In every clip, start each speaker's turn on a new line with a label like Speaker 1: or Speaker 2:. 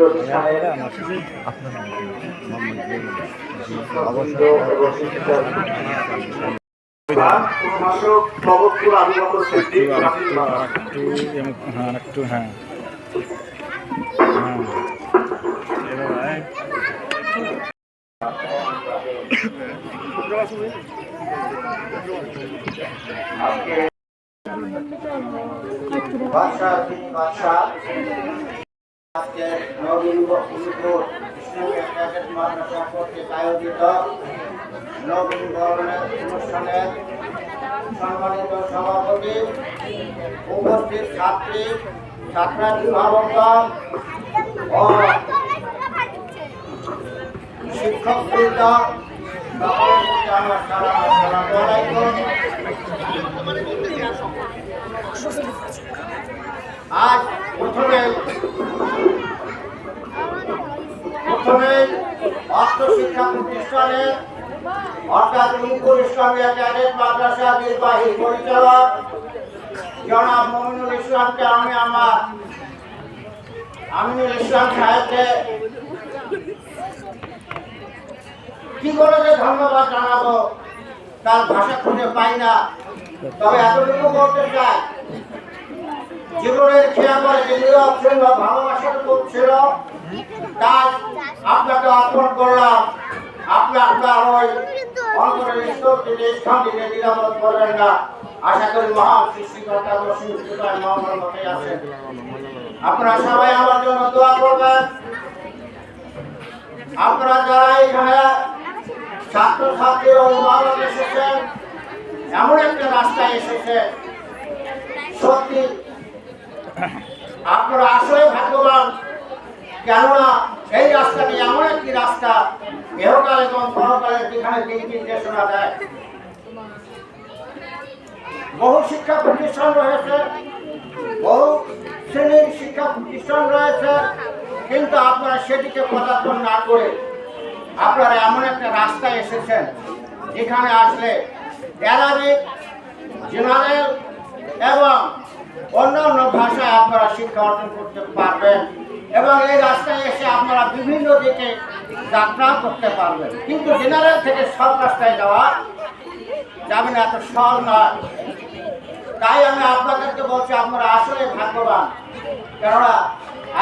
Speaker 1: হ্যাঁ হ্যাঁ
Speaker 2: আজকে তিনি বাদশাহ আজকে আয়োজিত নবীন অনুষ্ঠানের সম্মানিত সভাপতি, উপস্থিত ছাত্রী ছাত্রাভিভাবকগণ ও শিক্ষক বৃন্দ আমার সালাম আলাইকুম। আজ প্রথমে প্রথমে অস্ত্র শিক্ষা প্রতিষ্ঠানে অর্থাৎ রূপপুর ইসলামিয়া ক্যাডেট মাদ্রাসা নির্বাহী পরিচালক। জনাব মমিনুল ইসলামকে আমি আমার আমিনুল ইসলাম সাহেবকে কি করে যে ধন্যবাদ জানাব, তার ভাষা খুঁজে পাই না। তবে এতটুকু বলতে চাই, জীবনের খেয়া করে যে নীরব ছিল ভালোবাসার ছিল। তাই আপনাকে অর্পণ করলাম। আপনি আপনার ওই অন্তরের থেকে স্থান থেকে নিরাপদ করবেন না। আশা করি মহান সৃষ্টিকর্তা আছেন। আপনারা সবাই আমার জন্য দোয়া করবেন। আপনারা যারা এখানে ছাত্র ছাত্রী অভিভাবক এসেছেন, এমন একটা রাস্তায় এসেছে সত্যি আপনারা আসলে ভাগ্যবান। কেননা এই রাস্তাটি এমন একটি রাস্তা ইহকাল এবং পরকালের যেখানে দিক নির্দেশনা দেয়। বহু শিক্ষা প্রতিষ্ঠান রয়েছে, বহু শ্রেণির শিক্ষা প্রতিষ্ঠান রয়েছে, কিন্তু আপনারা সেটিকে পদার্পণ না করে আপনারা এমন একটা রাস্তায় এসেছেন যেখানে আসলে অ্যারাবিক, জেনারেল এবং অন্যান্য ভাষায় আপনারা শিক্ষা অর্জন করতে পারবেন। এবং এই রাস্তায় এসে আপনারা বিভিন্ন দিকে যাত্রা করতে পারবেন। কিন্তু জেনারেল থেকে সব রাস্তায় যাওয়া যাবে না, এত সহজ নয় তাই আমি আপনাদেরকে বলছি, আপনারা আসলে ভাগ্যবান। কেননা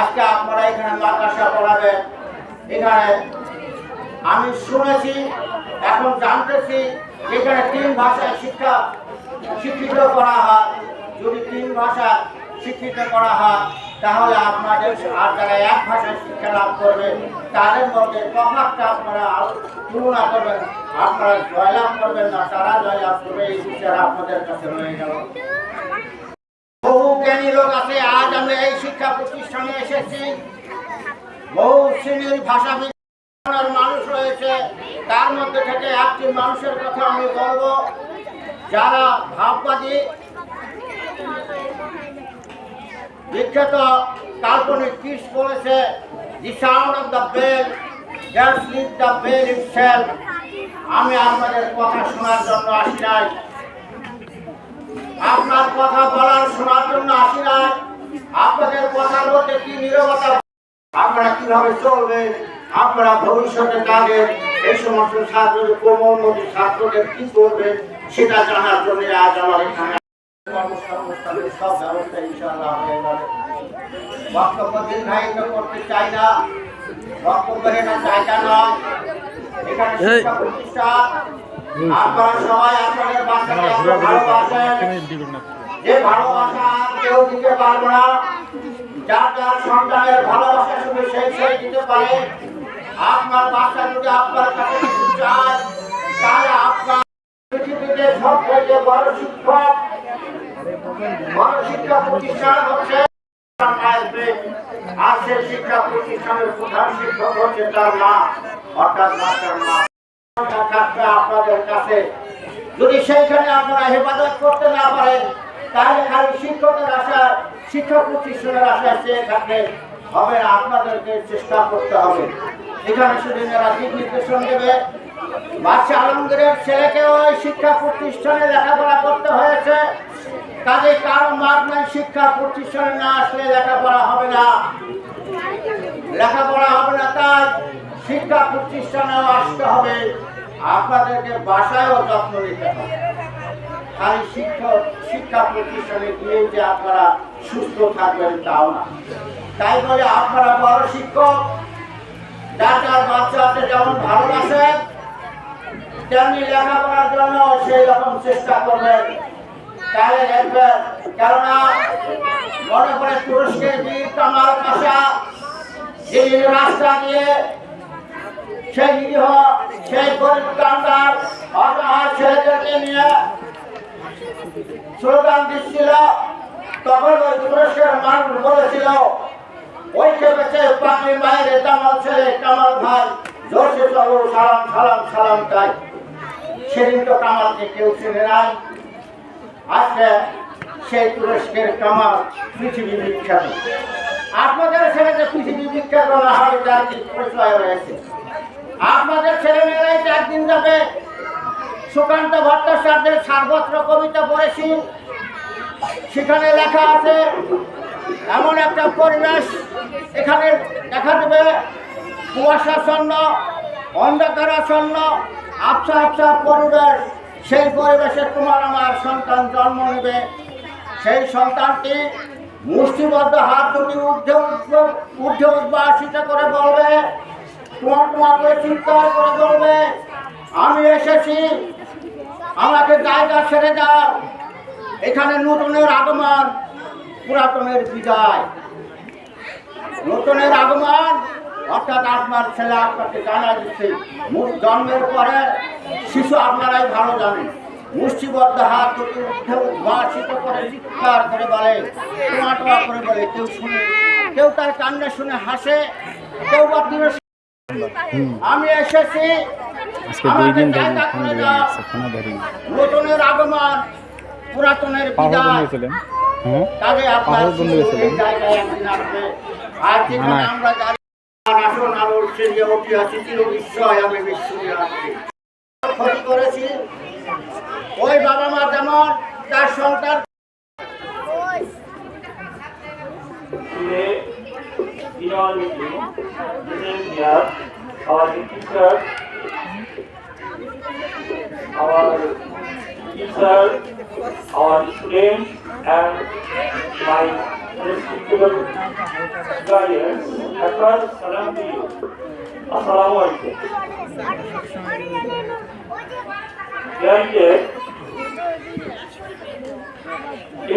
Speaker 2: আজকে আপনারা এখানে মাদ্রাসা পড়াবেন, এখানে আমি শুনেছি, এখন জানতেছি, এখানে তিন ভাষায় শিক্ষা শিক্ষিত করা হয়। যদি তিন ভাষা শিক্ষিত করা হয়, তাহলে আপনাদের আর যারা এক ভাষায় শিক্ষা লাভ করবে, তাদের মধ্যে তফাৎটা আপনারা তুলনা করবেন। আপনারা জয়লাভ করবেন না, তারা জয়লাভ করবে, এই বিচার আপনাদের কাছে রয়ে গেল। বহু জ্ঞানী লোক আছে, আজ আমি এই শিক্ষা প্রতিষ্ঠানে এসেছি। বহু শ্রেণির ভাষা মানুষ রয়েছে, তার মধ্যে থেকে একটি মানুষের কথা আমি বলব, যারা ভাববাদী বিখ্যাত কাল্পনিক কিস বলেছে the sound of the bell that slip the bell itself আমি আপনাদের কথা শোনার জন্য আসি নাই। আপনার কথা বলার শোনার জন্য আসি নাই। আপনাদের কথার মধ্যে কি নিরবতা? আপনারা কীভাবে চলবেন? আপনারা ভবিষ্যতে তাদের এই সমস্ত ছাত্রদের কোমলমতি ছাত্রদের কি করবেন? সেটা জানার জন্য আজ আমার এখানে যে ভালোবাসা কেউ দিতে পারবে না যার যার সন্তানের ভালোবাসা শুধু সেই সেই দিতে পারে আপনার বাচ্চা যদি আপনার কাছে কিছু চায় তাহলে আপনার পৃথিবীতে সব থেকে বড় শিক্ষক বড় শিক্ষা প্রতিষ্ঠান হচ্ছে আসবে শিক্ষা প্রতিষ্ঠানের প্রধান শিক্ষক হচ্ছে তার মা অর্থাৎ মাস্টার মা আপনাদের কাছে যদি সেইখানে আপনারা হেফাজত করতে না পারেন, তাহলে খালি শিক্ষকের আশা শিক্ষা প্রতিষ্ঠানের আশা চেয়ে থাকলে হবে আপনাদেরকে চেষ্টা করতে হবে। এখানে শুধু যারা দিক নির্দেশন দেবে বাচ্চা আলমগীরের ছেলেকে ওই শিক্ষা প্রতিষ্ঠানে লেখাপড়া করতে হয়েছে। কাজে কারও মাঠ নাই, শিক্ষা প্রতিষ্ঠানে না আসলে লেখাপড়া হবে না। লেখাপড়া হবে না, তাই শিক্ষা প্রতিষ্ঠানেও আসতে হবে। আপনাদেরকে বাসায়ও যত্ন নিতে হবে। খালি শিক্ষক, শিক্ষা প্রতিষ্ঠানে গিয়ে যে আপনারা সুস্থ থাকবেন তাও না। তাই বলে আপনারা বড় শিক্ষক, যার যার বাচ্চাদের যেমন ভালোবাসেন তেমনি লেখাপড়ার জন্য সেই রকম চেষ্টা করবেন তাহলে দেখবেন কেননা মনে করে তুরস্কের বীর কামাল পাশা যিনি রাস্তা দিয়ে সেই নিরীহ সেই গরিব কান্দার ছেলেদেরকে নিয়ে স্লোগান দিচ্ছিল। তখন ওই তুরস্কের মানুষ বলেছিল, ওই খেপেছে পাগলি মায়ের কামাল ছেলে কামাল ভাই জোরসে চলো, সালাম সালাম সালাম, তাই। সেদিন তো কামালকে কেউ চেনে নাই। আজকে সেই তুরস্কের কামাল পৃথিবী বিখ্যাত। আপনাদের ছেলে যে পৃথিবী বিখ্যাত না হবে তার পরিচয় রয়েছে? আপনাদের ছেলে মেয়েরাই যে একদিন যাবে, সুকান্ত ভট্টাচার্যের সার্বত্র কবিতা পড়েছি, সেখানে লেখা আছে, এমন একটা পরিবেশ এখানে দেখা দেবে, কুয়াশাচ্ছন্ন, অন্ধকারাচ্ছন্ন আবসা আবসা পরিবেশ সেই পরিবেশে তোমার আমার সন্তান জন্ম নেবে। সেই সন্তানটি মুষ্টিবদ্ধ হাত দুটি ঊর্ধ্বে উঠবে- ঊর্ধ্বে উদ্ভাসিত করে বলবে, তোমার তোমাকে চিৎকার করে বলবে, আমি এসেছি, আমাকে জায়গা ছেড়ে দাও। এখানে নতুনের আগমন, পুরাতনের বিদায়। নতুনের আগমন অর্থাৎ আপনার ছেলে আপনাকে জানা দিচ্ছে জন্মের পরে শিশু আপনারাই ভালো জানেন। মুষ্টিবদ্ধ হাত দুটি উঠে উদ্ভাসিত করে চিৎকার করে বলে টোয়া টোয়া করে বলে কেউ শুনে কেউ তার কান্না শুনে হাসে কেউ বা আমি এসেছি
Speaker 1: আজকে দুই দিন ধরে
Speaker 2: নতুনের আগমন পুরাতনের বিদায়।
Speaker 1: হ্যাঁ?
Speaker 2: কাজে আপনার জায়গায় একদিন আসবে। আর যেখানে। আমরা দাঁড়িয়ে আসন আলোর সেরিয়ে উঠে আছি চির বিস্ময় আমি বিস্ময় আছি করেছি ওই বাবা মা তার সন্তান
Speaker 3: our teacher, our teacher, our students, and my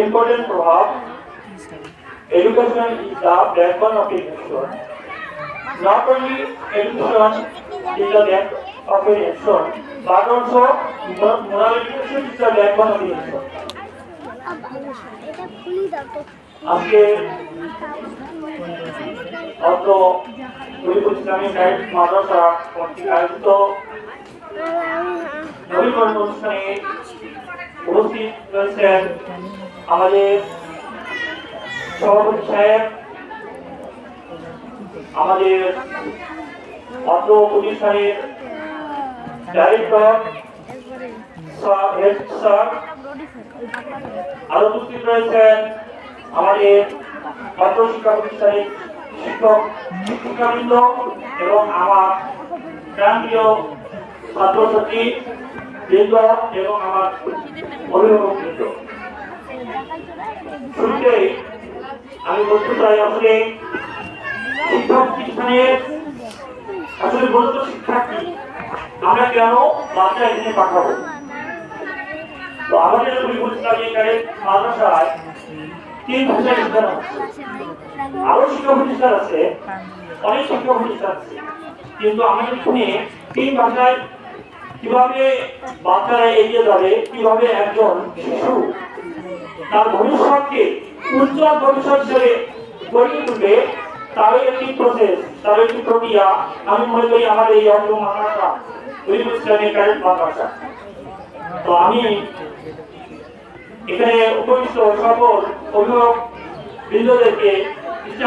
Speaker 3: important প্রভাব Education is the backbone of a nation. Not only education is the back of a nation, but also mo- moral education is the backbone of a আজকে অত হরিপুর ইসলামী guide মাদ্রাসা কর্তৃক আয়োজিত নবীকরণ অনুষ্ঠানে উপস্থিত রয়েছেন আমাদের সভাপতি সাহেব, আমাদের অত্র প্রতিষ্ঠানের ডাইরেক্টর স্যার হেড স্যার আরও উপস্থিত রয়েছেন আমাদের অত্র শিক্ষা প্রতিষ্ঠানের শিক্ষক শিক্ষিকাবৃন্দ এবং আমার প্রান্তীয় ছাত্রছাত্রী, বৃন্দ এবং আমার অভিভাবক বৃন্দ। শুরুতেই আমি বলতে চাই আসলে শিক্ষা প্রতিষ্ঠানের আসলে বলতো শিক্ষা কি? আমরা কেন বাচ্চা এখানে পাঠাবো? তো আমাদের পরিবার ইসলামী এখানে মাদ্রাসায় তিন ভাষায় শিক্ষা আরও শিক্ষা প্রতিষ্ঠান আছে, অনেক শিক্ষা প্রতিষ্ঠান আছে। কিন্তু আমাদের এখানে তিন ভাষায় কীভাবে বাচ্চারা এগিয়ে যাবে, কীভাবে একজন শিশু তার ভবিষ্যৎকে উজ্জ্বল ভবিষ্যৎ হিসেবে গড়ে তুলবে তারও একটি প্রসেস তার একটি প্রক্রিয়া। আমি মনে করি আমাদের এই অন্য মাদ্রাসা পরিবেশ ইসলামের মাদ্রাসা তো আমি এখানে উপবিষ্ট সকল অভিভাবক বৃন্দদেরকে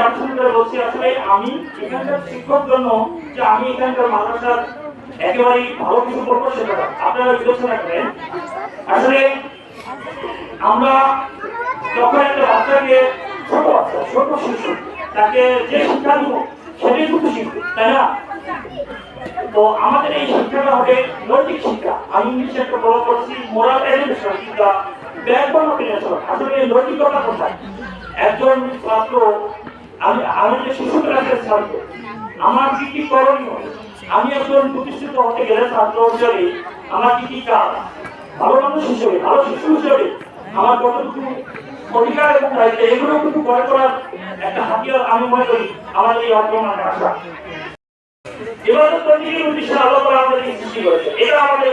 Speaker 3: আকর্ষণ বলছি, আসলে আমি এখানকার শিক্ষক জন্য যে আমি এখানকার মাদ্রাসার একেবারেই ভালো কিছু করব সেটা আপনারা বিবেচনা করেন। আসলে আমরা যখন একটা বাচ্চাকে ছোট বাচ্চা, ছোট শিশু, তাকে যে শিক্ষা দিব, সেটাই কিন্তু শিখবে, তাই না? তো আমাদের এই শিক্ষাটা হবে নৈতিক শিক্ষা। আমি ইংলিশে একটা বড় করছি মোরাল এডুকেশন শিক্ষা ব্যাকবর্ণ বিনেশন আসলে এই নৈতিকতা কোথায়? একজন ছাত্র, আমি আমি যে আমার কি কি করণীয়? আমি একজন প্রতিষ্ঠিত হতে গেলে ছাত্র আমার কি কি কাজ? ভালো মানুষ হিসেবে, ভালো শিশু হিসেবে আমার কতটুকু অধিকার এবং দায়িত্ব, এগুলো কিন্তু গড়ে তোলার একটা হাতিয়ার আমি মনে করি আমার এই অর্পমান ভাষা এবার তৈরির উদ্দেশ্যে আল্লাহ এটা আমাদের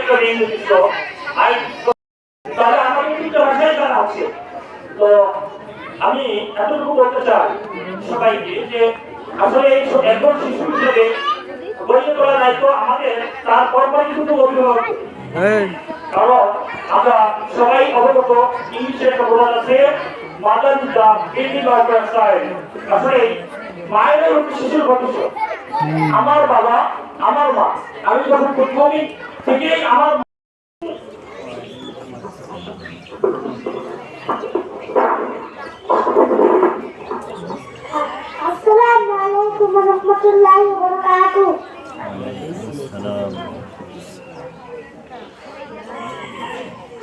Speaker 3: আমাদের কিন্তু ভাষায় জানা আছে। তো আমি এতটুকু বলতে চাই সবাইকে যে আসলে একজন শিশু হিসেবে গড়িয়ে তোলা দায়িত্ব আমাদের তার পরপরই কিন্তু অভিভাবক কারণ আমরা সবাই অবগত ইংলিশে একটা আছে মাদার দা সাইড আসলে মায়ের হচ্ছে শিশুর ভবিষ্যৎ। আমার বাবা আমার মা। আমি যখন প্রথমই থেকেই আমার
Speaker 4: আসসালামু আলাইকুম ওয়া রাহমাতুল্লাহি ওয়া বারাকাতুহু
Speaker 1: সালাম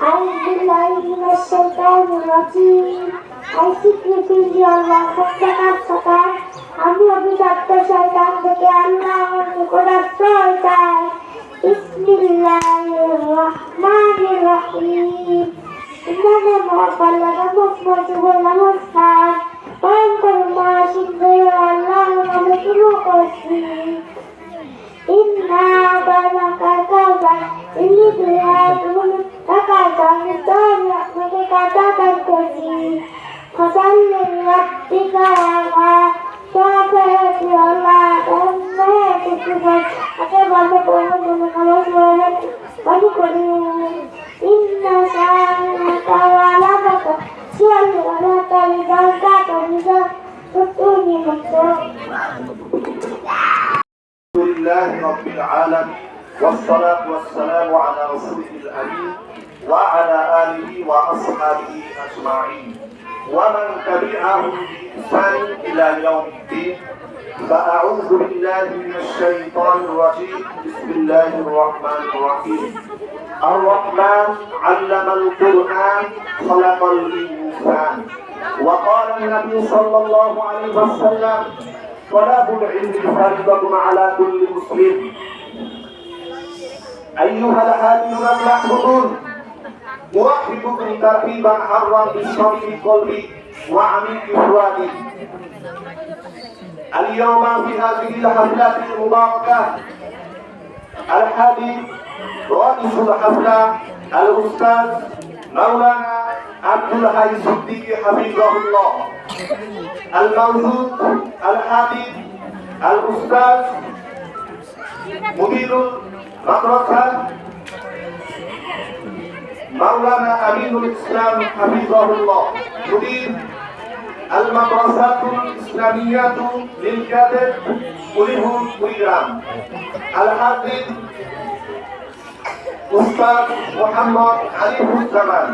Speaker 4: أعوذ بالله من الشيطان الرجيم I secretly Allah সত্যকার সকাল আমি অভিশপ্ত শয়তান থেকে আল্লাহর নিকট আশ্রয় চাই বিসমিল্লাহির الرحمن الرحيم إنما توفى الذين أصبروا والأمصار وأنكروا ما شبه والله غني وقصير إنا أعطيناك الكوثر إني دعيت لك الكوثر برحمتك تعطى الكثير فصل لربك وأنصر ونكرم إن شانك ولدك شل ولك لذلك بذلك تؤتوني مكتوب
Speaker 5: الحمد لله رب العالمين والصلاة والسلام على رسوله الأمين وعلى آله وأصحابه أجمعين ومن تبعهم بإحسان إلى يوم الدين فأعوذ بالله من الشيطان الرجيم بسم الله الرحمن الرحيم الرحمن علم القرآن خلق الإنسان وقال النبي صلى الله عليه وسلم طلب العلم فريضة على كل مسلم أيها الحاملون المحفوظون أرحبكم ترحيبا حرا بصميم قلبي وعميق فؤادي اليوم في هذه الحفلة المباركة الحبيب رئيس الحفلة الأستاذ مولانا عبد الحي الصديق حفظه الله. الموجود الحبيب الأستاذ مدير المدرسة مولانا أمين الإسلام حفظه الله. مدير আল মাদ্রাসাতুল ইসলামিয়াতু লিল কাদের কুলিহুল কুইরাম আল হাফিজ উস্তাদ মোহাম্মদ আলিফুজ্জামান